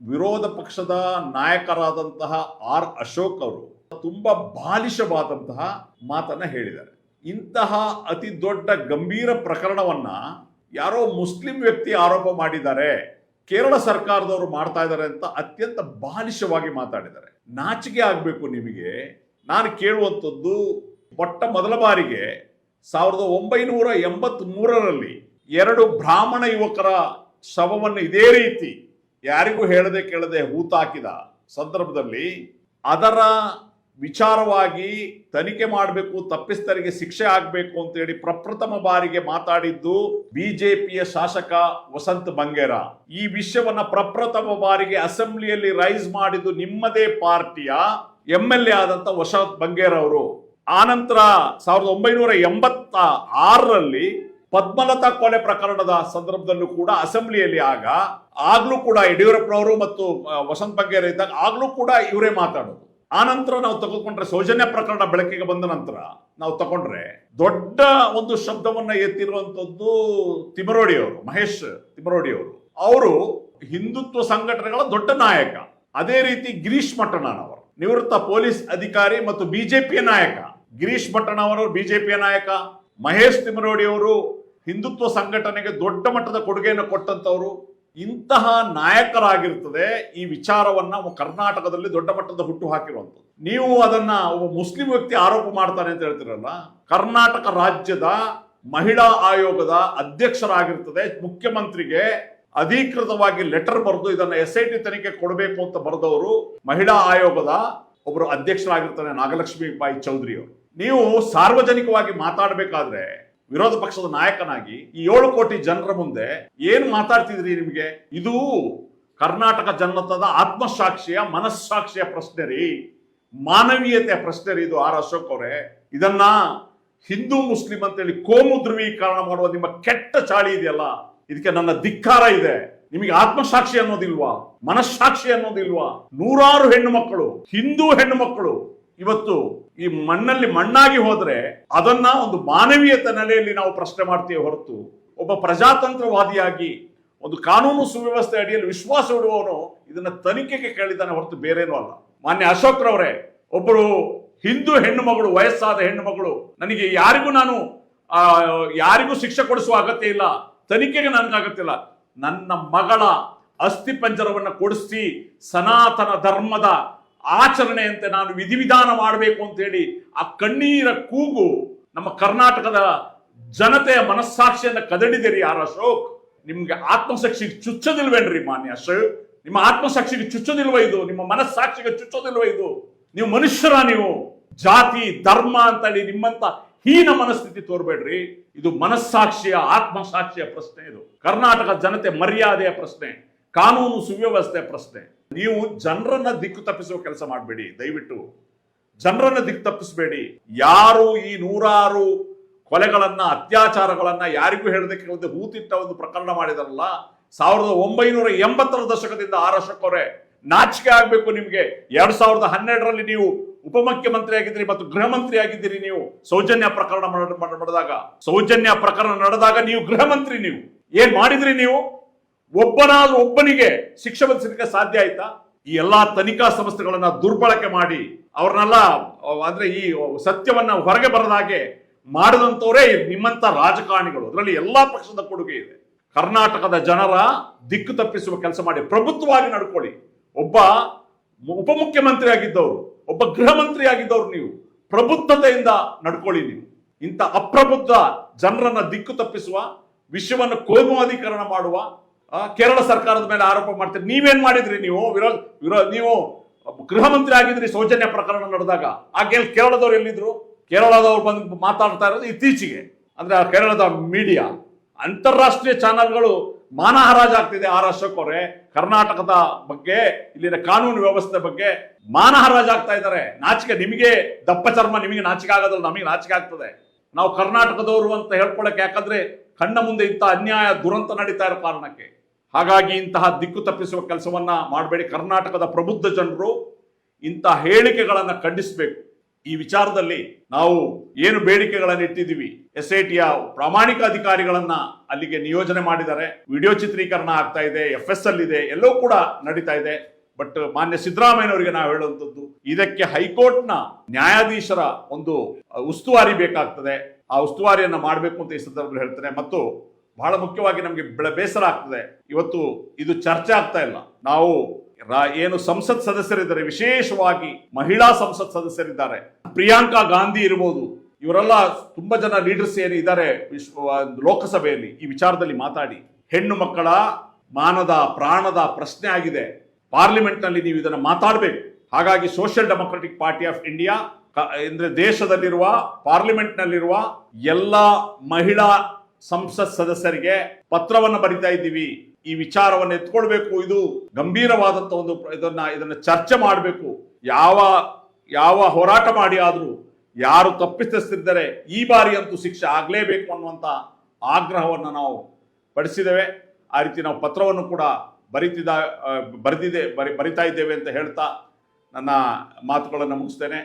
ವಿರೋಧ ಪಕ್ಷದ ನಾಯಕರಾದಂತಹ ಆರ್ ಅಶೋಕ್ ಅವರು ತುಂಬಾ ಬಾಲಿಶವಾದಂತಹ ಮಾತನ್ನ ಹೇಳಿದ್ದಾರೆ. ಇಂತಹ ಅತಿ ದೊಡ್ಡ ಗಂಭೀರ ಪ್ರಕರಣವನ್ನ ಯಾರೋ ಮುಸ್ಲಿಂ ವ್ಯಕ್ತಿ ಆರೋಪ ಮಾಡಿದ್ದಾರೆ. ಕೇರಳ ಸರ್ಕಾರದವರು ಮಾಡ್ತಾ ಇದ್ದಾರೆ ಅಂತ ಅತ್ಯಂತ ಬಾಲಿಶವಾಗಿ ಮಾತಾಡಿದ್ದಾರೆ. ನಾಚಿಕೆ ಆಗಬೇಕು ನಿಮಗೆ. ನಾನು ಕೇಳುವಂಥದ್ದು ಮೊಟ್ಟ ಮೊದಲ ಬಾರಿಗೆ ಸಾವಿರದ ಒಂಬೈನೂರ ಎಂಬತ್ತ್ ಮೂರರಲ್ಲಿ ಎರಡು ಬ್ರಾಹ್ಮಣ ಯುವಕರ ಶವವನ್ನು ಇದೇ ರೀತಿ ಯಾರಿಗೂ ಹೇಳದೆ ಕೇಳದೆ ಹೂತಾಕಿದ ಸಂದರ್ಭದಲ್ಲಿ ಅದರ ವಿಚಾರವಾಗಿ ತನಿಖೆ ಮಾಡಬೇಕು, ತಪ್ಪಿಸ್ತರಿಗೆ ಶಿಕ್ಷೆ ಆಗಬೇಕು ಅಂತೇಳಿ ಪ್ರಪ್ರಥಮ ಬಾರಿಗೆ ಮಾತಾಡಿದ್ದು ಬಿಜೆಪಿಯ ಶಾಸಕ ವಸಂತ್ ಬಂಗೇರ. ಈ ವಿಷಯವನ್ನ ಪ್ರಪ್ರಥಮ ಬಾರಿಗೆ ಅಸೆಂಬ್ಲಿಯಲ್ಲಿ ರೈಸ್ ಮಾಡಿದ್ದು ನಿಮ್ಮದೇ ಪಾರ್ಟಿಯ ಎಂ ಎಲ್ ಎ ಆದಂತ ವಸಂತ್ ಬಂಗೇರ ಅವರು ಆನಂತರ ಸಾವಿರದ ಒಂಬೈನೂರ ಎಂಬತ್ತ ಆರರಲ್ಲಿ ಪದ್ಮಲತಾ ಕೊಲೆ ಪ್ರಕರಣದ ಸಂದರ್ಭದಲ್ಲೂ ಕೂಡ ಅಸೆಂಬ್ಲಿಯಲ್ಲಿ ಆಗ ಆಗ್ಲೂ ಕೂಡ ಯಡಿಯೂರಪ್ಪನವರು ಮತ್ತು ಆ, ವಸಂತ್ ಬಗ್ಗೆ ಇದ್ದಾಗ ಆಗ್ಲೂ ಕೂಡ ಇವರೇ ಮಾತಾಡೋದು. ಆನಂತರ ನಾವು ತಗೊಂಡ್ರೆ ಸೌಜನ್ಯ ಪ್ರಕರಣ ಬೆಳಕಿಗೆ ಬಂದ ನಂತರ ನಾವು ತಗೊಂಡ್ರೆ ದೊಡ್ಡ ಒಂದು ಶಬ್ದವನ್ನ ಎತ್ತಿರುವಂತದ್ದು ತಿಮರೋಡಿ ಅವರು ಮಹೇಶ್ ತಿಮರೋಡಿ ಅವರು ಹಿಂದುತ್ವ ಸಂಘಟನೆಗಳ ದೊಡ್ಡ ನಾಯಕ. ಅದೇ ರೀತಿ ಗಿರೀಶ್ ಮಟ್ಟಣ್ಣನವರು ನಿವೃತ್ತ ಪೊಲೀಸ್ ಅಧಿಕಾರಿ ಮತ್ತು ಬಿಜೆಪಿಯ ನಾಯಕ. ಗಿರೀಶ್ ಮಟ್ಟಣ್ಣವರು ಬಿಜೆಪಿಯ ನಾಯಕ. ಮಹೇಶ್ ತಿಮರೋಡಿ ಅವರು ಹಿಂದುತ್ವ ಸಂಘಟನೆಗೆ ದೊಡ್ಡ ಮಟ್ಟದ ಕೊಡುಗೆಯನ್ನು ಕೊಟ್ಟಂತವರು ಇಂತಹ ನಾಯಕರಾಗಿರ್ತದೆ, ಈ ವಿಚಾರವನ್ನ ಕರ್ನಾಟಕದಲ್ಲಿ ದೊಡ್ಡ ಮಟ್ಟದ ಹುಟ್ಟು ಹಾಕಿರುವಂಥದ್ದು. ನೀವು ಅದನ್ನ ಒಬ್ಬ ಮುಸ್ಲಿಂ ವ್ಯಕ್ತಿ ಆರೋಪ ಮಾಡ್ತಾನೆ ಅಂತ ಹೇಳ್ತಿರಲ್ಲ, ಕರ್ನಾಟಕ ರಾಜ್ಯದ ಮಹಿಳಾ ಆಯೋಗದ ಅಧ್ಯಕ್ಷರಾಗಿರ್ತದೆ, ಮುಖ್ಯಮಂತ್ರಿಗೆ ಅಧಿಕೃತವಾಗಿ ಲೆಟರ್ ಬರೆದು ಇದನ್ನ ಎಸ್ ಐ ಟಿ ತನಿಖೆ ಕೊಡಬೇಕು ಅಂತ ಬರೆದವರು ಮಹಿಳಾ ಆಯೋಗದ ಒಬ್ಬರು ಅಧ್ಯಕ್ಷರಾಗಿರ್ತಾನೆ ನಾಗಲಕ್ಷ್ಮಿ ಬಾಯಿ ಚೌಧರಿ ಅವರು. ನೀವು ಸಾರ್ವಜನಿಕವಾಗಿ ಮಾತಾಡಬೇಕಾದ್ರೆ ವಿರೋಧ ಪಕ್ಷದ ನಾಯಕನಾಗಿ ಈ ಏಳು ಕೋಟಿ ಜನರ ಮುಂದೆ ಏನ್ ಮಾತಾಡ್ತಿದ್ರಿ ನಿಮಗೆ? ಇದು ಕರ್ನಾಟಕ ಜನತದ ಆತ್ಮಸಾಕ್ಷಿಯ ಮನಸ್ಸಾಕ್ಷಿಯ ಪ್ರಶ್ನೆ ರೀ. ಮಾನವೀಯತೆಯ ಪ್ರಶ್ನೆ ರೀ ಇದು ಆರ್ ಅಶೋಕ್ ಅವರೇ. ಇದನ್ನ ಹಿಂದೂ ಮುಸ್ಲಿಂ ಅಂತೇಳಿ ಕೋಮು ಧ್ರುವೀಕರಣ ಮಾಡುವ ನಿಮ್ಮ ಕೆಟ್ಟ ಚಾಳಿ ಇದೆಯಲ್ಲ? ಇದಕ್ಕೆ ನನ್ನ ಧಿಕ್ಕಾರ ಇದೆ. ನಿಮಗೆ ಆತ್ಮಸಾಕ್ಷಿ ಅನ್ನೋದಿಲ್ವಾ? ಮನಸ್ಸಾಕ್ಷಿ ಅನ್ನೋದಿಲ್ವಾ? ನೂರಾರು ಹೆಣ್ಣು ಮಕ್ಕಳು ಹಿಂದೂ ಹೆಣ್ಣು ಮಕ್ಕಳು ಇವತ್ತು ಈ ಮಣ್ಣಲ್ಲಿ ಮಣ್ಣಾಗಿ ಹೋದ್ರೆ ಅದನ್ನ ಒಂದು ಮಾನವೀಯತ ನೆಲೆಯಲ್ಲಿ ನಾವು ಪ್ರಶ್ನೆ ಮಾಡ್ತೀವಿ ಹೊರತು ಒಬ್ಬ ಪ್ರಜಾತಂತ್ರವಾದಿಯಾಗಿ ಒಂದು ಕಾನೂನು ಸುವ್ಯವಸ್ಥೆ ಅಡಿಯಲ್ಲಿ ವಿಶ್ವಾಸ ಇಡುವವನು ಇದನ್ನ ತನಿಖೆಗೆ ಕೇಳಿದ್ದಾನೆ ಹೊರತು ಬೇರೇನೂ ಅಲ್ಲ. ಮಾನ್ಯ ಅಶೋಕ್ ರವರೇ ಒಬ್ಬರು ಹಿಂದೂ ಹೆಣ್ಣು ಮಗಳು ವಯಸ್ಸಾದ ಹೆಣ್ಣು ಮಗಳು ನನಗೆ ಯಾರಿಗೂ ನಾನು ಆ, ಯಾರಿಗೂ ಶಿಕ್ಷೆ ಕೊಡಿಸುವ ಅಗತ್ಯ ಇಲ್ಲ ತನಿಖೆಗೆ ನನಗೆ ಅಗತ್ಯ ಇಲ್ಲ. ನನ್ನ ಮಗಳ ಅಸ್ಥಿ ಪಂಜರವನ್ನು ಕೊಡಿಸಿ ಸನಾತನ ಧರ್ಮದ ಆಚರಣೆಯಂತೆ ನಾನು ವಿಧಿವಿಧಾನ ಮಾಡಬೇಕು ಅಂತ ಹೇಳಿ ಆ ಕಣ್ಣೀರ ಕೂಗು ನಮ್ಮ ಕರ್ನಾಟಕದ ಜನತೆಯ ಮನಸ್ಸಾಕ್ಷಿಯನ್ನು ಕದಡಿದಿರಿ ಯಾರು ಅಶೋಕ್? ನಿಮ್ಗೆ ಆತ್ಮಸಾಕ್ಷಿಗೆ ಚುಚ್ಚದಿಲ್ವೇನ್ರಿ ಮಾನ್ಯ ಅಶೋಕ್? ನಿಮ್ಮ ಆತ್ಮಸಾಕ್ಷಿಗೆ ಚುಚ್ಚೋದಿಲ್ವ ಇದು? ನಿಮ್ಮ ಮನಸ್ಸಾಕ್ಷಿಗೆ ಚುಚ್ಚೋದಿಲ್ವ ಇದು? ನೀವು ಮನುಷ್ಯರ ನೀವು, ಜಾತಿ, ಧರ್ಮ ಅಂತೇಳಿ ನಿಮ್ಮಂತ ಹೀನ ಮನಸ್ಥಿತಿ ತೋರ್ಬೇಡ್ರಿ. ಇದು ಮನಸ್ಸಾಕ್ಷಿಯ, ಆತ್ಮಸಾಕ್ಷಿಯ ಪ್ರಶ್ನೆ ಇದು. ಕರ್ನಾಟಕ ಜನತೆ ಮರ್ಯಾದೆಯ ಪ್ರಶ್ನೆ. ಕಾನೂನು ಸುವ್ಯವಸ್ಥೆ ಪ್ರಶ್ನೆ. ನೀವು ಜನರನ್ನ ದಿಕ್ಕು ತಪ್ಪಿಸುವ ಕೆಲಸ ಮಾಡಬೇಡಿ. ದಯವಿಟ್ಟು ಜನರನ್ನ ದಿಕ್ಕು ತಪ್ಪಿಸಬೇಡಿ. ಯಾರು ಈ ನೂರಾರು ಕೊಲೆಗಳನ್ನ, ಅತ್ಯಾಚಾರಗಳನ್ನ ಯಾರಿಗೂ ಹೇಳದಕ್ಕೆ ಕೇಳದೆ ಹೂತಿಟ್ಟ ಒಂದು ಪ್ರಕರಣ ಮಾಡಿದಾರಲ್ಲ, ಸಾವಿರದ ಒಂಬೈನೂರ ಎಂಬತ್ತರ ದಶಕದಿಂದ ಆರ್ ನಾಚಿಕೆ ಆಗ್ಬೇಕು ನಿಮ್ಗೆ. ಎರಡ್ ಸಾವಿರದ ಹನ್ನೆರಡರಲ್ಲಿ ನೀವು ಉಪಮುಖ್ಯಮಂತ್ರಿ ಆಗಿದ್ದೀರಿ ಮತ್ತು ಗೃಹ ಮಂತ್ರಿ ಆಗಿದ್ದೀರಿ ನೀವು. ಸೌಜನ್ಯ ಪ್ರಕರಣ ನಡೆದಾಗ ಸೌಜನ್ಯ ಪ್ರಕರಣ ನಡೆದಾಗ ನೀವು ಗೃಹ ನೀವು. ಏನ್ ಮಾಡಿದ್ರಿ ನೀವು? ಒಬ್ಬನಾದ್ರೂ ಒಬ್ಬನಿಗೆ ಶಿಕ್ಷೆ ಬದಲಿಸಲಿಕ್ಕೆ ಸಾಧ್ಯ ಆಯ್ತಾ? ಈ ಎಲ್ಲಾ ತನಿಖಾ ಸಂಸ್ಥೆಗಳನ್ನ ದುರ್ಬಳಕೆ ಮಾಡಿ, ಅವ್ರನ್ನೆಲ್ಲ, ಅಂದ್ರೆ ಈ ಸತ್ಯವನ್ನ ಹೊರಗೆ ಬರದ ಹಾಗೆ ಮಾಡಿದಂತವರೇ ನಿಮ್ಮಂತ ರಾಜಕಾರಣಿಗಳು. ಅದರಲ್ಲಿ ಎಲ್ಲಾ ಪಕ್ಷದ ಕೊಡುಗೆ ಇದೆ. ಕರ್ನಾಟಕದ ಜನರ ದಿಕ್ಕು ತಪ್ಪಿಸುವ ಕೆಲಸ ಮಾಡಿ, ಪ್ರಭುತ್ವವಾಗಿ ನಡ್ಕೊಳ್ಳಿ. ಒಬ್ಬ ಉಪಮುಖ್ಯಮಂತ್ರಿ ಆಗಿದ್ದವರು, ಒಬ್ಬ ಗೃಹ ಮಂತ್ರಿ ಆಗಿದ್ದವ್ರು ನೀವು, ಪ್ರಬುದ್ಧತೆಯಿಂದ ನಡ್ಕೊಳ್ಳಿ ನೀವು. ಇಂಥ ಅಪ್ರಬುದ್ಧ ಜನರನ್ನ ದಿಕ್ಕು ತಪ್ಪಿಸುವ, ವಿಶ್ವವನ್ನು ಕೋಮುವಾದೀಕರಣ ಮಾಡುವ ಕೇರಳ ಸರ್ಕಾರದ ಮೇಲೆ ಆರೋಪ ಮಾಡ್ತೀರಿ. ನೀವೇನ್ ಮಾಡಿದ್ರಿ ನೀವು? ವಿರೋಧ ವಿರೋಧ ನೀವು ಗೃಹ ಮಂತ್ರಿ ಆಗಿದ್ರಿ, ಸೌಜನ್ಯ ಪ್ರಕರಣ ನಡೆದಾಗ. ಆ ಕೇರಳದವ್ರು ಎಲ್ಲಿದ್ರು? ಕೇರಳದವ್ರು ಬಂದು ಮಾತಾಡ್ತಾ ಇರೋದು ಇತ್ತೀಚೆಗೆ. ಅಂದ್ರೆ ಆ ಕೇರಳದ ಮೀಡಿಯಾ ಅಂತಾರಾಷ್ಟ್ರೀಯ ಚಾನೆಲ್ಗಳು ಮಾನಹರಾಜಾಗ್ತಿದೆ ಆರ್ ಅಶೋಕ್ ಅವರೇ. ಕರ್ನಾಟಕದ ಬಗ್ಗೆ, ಇಲ್ಲಿನ ಕಾನೂನು ವ್ಯವಸ್ಥೆ ಬಗ್ಗೆ ಮಾನಹರಾಜಾಗ್ತಾ ಇದ್ದಾರೆ. ನಾಚಿಕೆ, ನಿಮಗೆ ದಪ್ಪ ಚರ್ಮ ನಿಮಗೆ ನಾಚಿಕೆ ಆಗೋದಲ್ಲ, ನಮಗೆ ನಾಚಿಕೆ ಆಗ್ತದೆ. ನಾವು ಕರ್ನಾಟಕದವರು ಅಂತ ಹೇಳ್ಕೊಳಕ್ಕೆ ಯಾಕಂದ್ರೆ ಕಣ್ಣ ಮುಂದೆ ಇಂಥ ಅನ್ಯಾಯ ದುರಂತ ನಡೀತಾ ಇರೋ ಕಾರಣಕ್ಕೆ. ಹಾಗಾಗಿ ಇಂತಹ ದಿಕ್ಕು ತಪ್ಪಿಸುವ ಕೆಲಸವನ್ನ ಮಾಡಬೇಡಿ. ಕರ್ನಾಟಕದ ಪ್ರಬುದ್ಧ ಜನರು ಇಂಥ ಹೇಳಿಕೆಗಳನ್ನು ಖಂಡಿಸಬೇಕು. ಈ ವಿಚಾರದಲ್ಲಿ ನಾವು ಏನು ಬೇಡಿಕೆಗಳನ್ನು ಇಟ್ಟಿದ್ದೀವಿ ಎಸ್ ಐ ಟಿಯ ಪ್ರಾಮಾಣಿಕ ಅಧಿಕಾರಿಗಳನ್ನ ಅಲ್ಲಿಗೆ ನಿಯೋಜನೆ ಮಾಡಿದ್ದಾರೆ. ವಿಡಿಯೋ ಚಿತ್ರೀಕರಣ ಆಗ್ತಾ ಇದೆ ಎಫ್ ಎಸ್ ಎಲ್ ಇದೆ ಎಲ್ಲವೂ ಕೂಡ ನಡೀತಾ ಇದೆ. ಬಟ್ ಮಾನ್ಯ ಸಿದ್ದರಾಮಯ್ಯನವರಿಗೆ ನಾವು ಹೇಳುವಂಥದ್ದು, ಇದಕ್ಕೆ ಹೈಕೋರ್ಟ್ನ ನ್ಯಾಯಾಧೀಶರ ಒಂದು ಉಸ್ತುವಾರಿ ಬೇಕಾಗ್ತದೆ. ಆ ಉಸ್ತುವಾರಿಯನ್ನು ಮಾಡಬೇಕು ಅಂತ ಈ ಸಂದರ್ಭದಲ್ಲಿ ಹೇಳ್ತಾರೆ ಮತ್ತು ಬಹಳ ಮುಖ್ಯವಾಗಿ ನಮಗೆ ಬೆಳೆ ಬೇಸರ ಆಗ್ತದೆ. ಇವತ್ತು ಇದು ಚರ್ಚೆ ಆಗ್ತಾ ಇಲ್ಲ. ನಾವು ಏನು ಸಂಸತ್ ಸದಸ್ಯರಿದ್ದಾರೆ, ವಿಶೇಷವಾಗಿ ಮಹಿಳಾ ಸಂಸತ್ ಸದಸ್ಯರಿದ್ದಾರೆ. ಪ್ರಿಯಾಂಕಾ ಗಾಂಧಿ ಇರ್ಬೋದು, ಇವರೆಲ್ಲ ತುಂಬಾ ಜನ ಲೀಡರ್ಸ್ ಏನು ಇದ್ದಾರೆ ವಿಶ್ವ ಲೋಕಸಭೆಯಲ್ಲಿ ಈ ವಿಚಾರದಲ್ಲಿ ಮಾತಾಡಿ. ಹೆಣ್ಣು ಮಕ್ಕಳ ಮಾನದ, ಪ್ರಾಣದ ಪ್ರಶ್ನೆ ಆಗಿದೆ. ಪಾರ್ಲಿಮೆಂಟ್ನಲ್ಲಿ ನೀವು ಇದನ್ನು ಮಾತಾಡಬೇಕು. ಹಾಗಾಗಿ social democratic party of India ಅಂದ್ರೆ ದೇಶದಲ್ಲಿರುವ ಪಾರ್ಲಿಮೆಂಟ್ ನಲ್ಲಿರುವ ಎಲ್ಲ ಮಹಿಳಾ ಸಂಸತ್ ಸದಸ್ಯರಿಗೆ ಪತ್ರವನ್ನು ಬರಿತಾ ಇದ್ದೀವಿ. ಈ ವಿಚಾರವನ್ನು ಎತ್ಕೊಳ್ಬೇಕು. ಇದು ಗಂಭೀರವಾದಂತ ಒಂದು ಇದನ್ನ ಇದನ್ನ ಚರ್ಚೆ ಮಾಡಬೇಕು. ಯಾವ ಯಾವ ಹೋರಾಟ ಮಾಡಿ ಆದರೂ ಯಾರು ತಪ್ಪಿಸ್ತಿದ್ದಾರೆ ಈ ಬಾರಿ ಅಂತೂ ಶಿಕ್ಷೆ ಆಗಲೇಬೇಕು ಅನ್ನುವಂತ ಆಗ್ರಹವನ್ನು ನಾವು ಪಡಿಸಿದ್ದೇವೆ. ಆ ರೀತಿ ನಾವು ಪತ್ರವನ್ನು ಕೂಡ ಬರಿತಿದ್ದ ಬರೆದಿದೆ, ಬರಿ, ಬರಿತಾ ಇದ್ದೇವೆ ಅಂತ ಹೇಳ್ತಾ ನನ್ನ ಮಾತುಗಳನ್ನು ಮುಗಿಸ್ತೇನೆ.